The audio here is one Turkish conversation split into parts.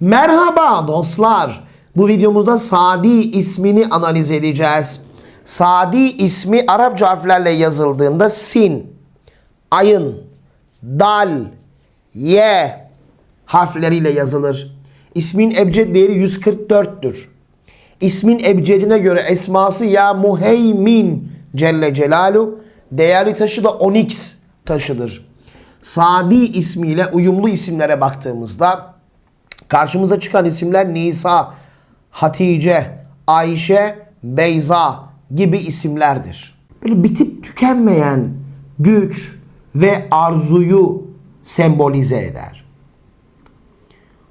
Merhaba dostlar. Bu videomuzda Sadi ismini analiz edeceğiz. Sadi ismi Arapça harflerle yazıldığında sin, ayın, dal, ye harfleriyle yazılır. İsmin ebced değeri 144'tür. İsmin ebcedine göre esması ya muheymin Celle Celalu değerli taşı da onyx taşıdır. Sadi ismiyle uyumlu isimlere baktığımızda karşımıza çıkan isimler Nisa, Hatice, Ayşe, Beyza gibi isimlerdir. Böyle bitip tükenmeyen güç ve arzuyu sembolize eder.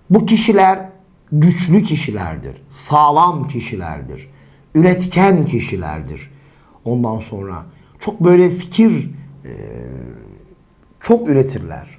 Bu kişiler güçlü kişilerdir, sağlam kişilerdir, üretken kişilerdir. Ondan sonra çok böyle fikir çok üretirler.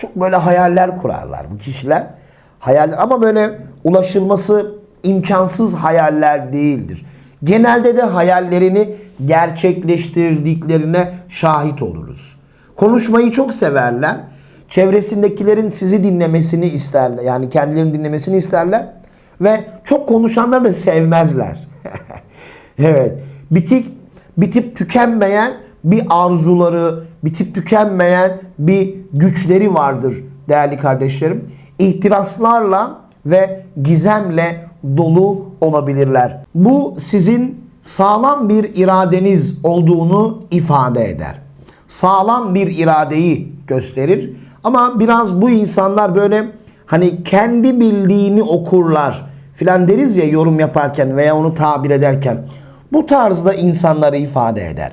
Çok böyle hayaller kurarlar bu kişiler. Hayaller ama böyle ulaşılması imkansız hayaller değildir. Genelde de hayallerini gerçekleştirdiklerine şahit oluruz. Konuşmayı çok severler. Çevresindekilerin sizi dinlemesini isterler. Yani kendilerini dinlemesini isterler. Ve çok konuşanları da sevmezler. evet. Bitik, bitip tükenmeyen bir arzuları, bitip tükenmeyen bir güçleri vardır değerli kardeşlerim. İhtiraslarla ve gizemle dolu olabilirler. Bu sizin sağlam bir iradeniz olduğunu ifade eder. Sağlam bir iradeyi gösterir. Ama biraz bu insanlar böyle hani kendi bildiğini okurlar filan deriz ya yorum yaparken veya onu tabir ederken. Bu tarzda insanları ifade eder.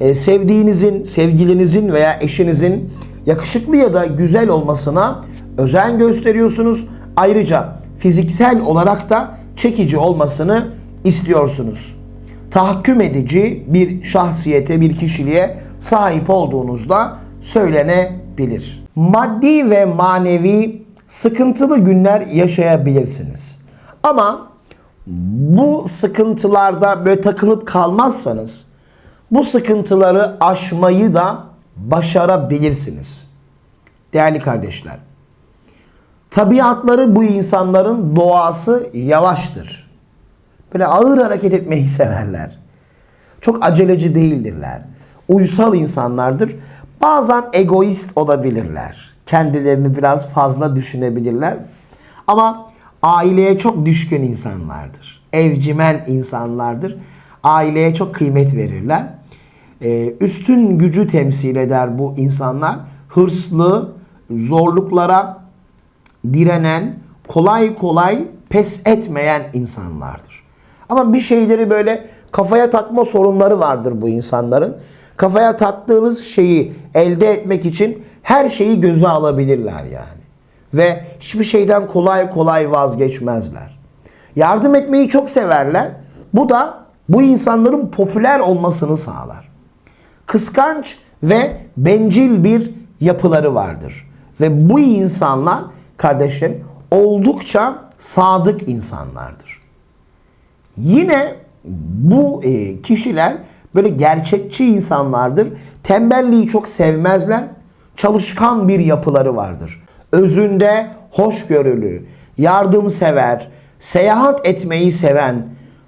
Ee, sevdiğinizin, sevgilinizin veya eşinizin yakışıklı ya da güzel olmasına özen gösteriyorsunuz. Ayrıca fiziksel olarak da çekici olmasını istiyorsunuz. Tahakküm edici bir şahsiyete, bir kişiliğe sahip olduğunuzda söylenebilir. Maddi ve manevi sıkıntılı günler yaşayabilirsiniz. Ama bu sıkıntılarda böyle takılıp kalmazsanız bu sıkıntıları aşmayı da başarabilirsiniz. Değerli kardeşler, tabiatları bu insanların doğası yavaştır. Böyle ağır hareket etmeyi severler. Çok aceleci değildirler. Uysal insanlardır. Bazen egoist olabilirler. Kendilerini biraz fazla düşünebilirler. Ama aileye çok düşkün insanlardır. Evcimen insanlardır. Aileye çok kıymet verirler. Ee, üstün gücü temsil eder bu insanlar. Hırslı, zorluklara direnen, kolay kolay pes etmeyen insanlardır. Ama bir şeyleri böyle kafaya takma sorunları vardır bu insanların. Kafaya taktığınız şeyi elde etmek için her şeyi göze alabilirler yani. Ve hiçbir şeyden kolay kolay vazgeçmezler. Yardım etmeyi çok severler. Bu da bu insanların popüler olmasını sağlar. Kıskanç ve bencil bir yapıları vardır. Ve bu insanlar kardeşlerim oldukça sadık insanlardır. Yine bu e, kişiler böyle gerçekçi insanlardır. Tembelliği çok sevmezler. Çalışkan bir yapıları vardır. Özünde hoşgörülü, yardımsever, seyahat etmeyi seven,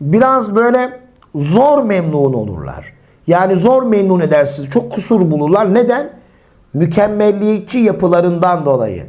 biraz böyle zor memnun olurlar. Yani zor memnun edersiniz. Çok kusur bulurlar. Neden? Mükemmelliyetçi yapılarından dolayı.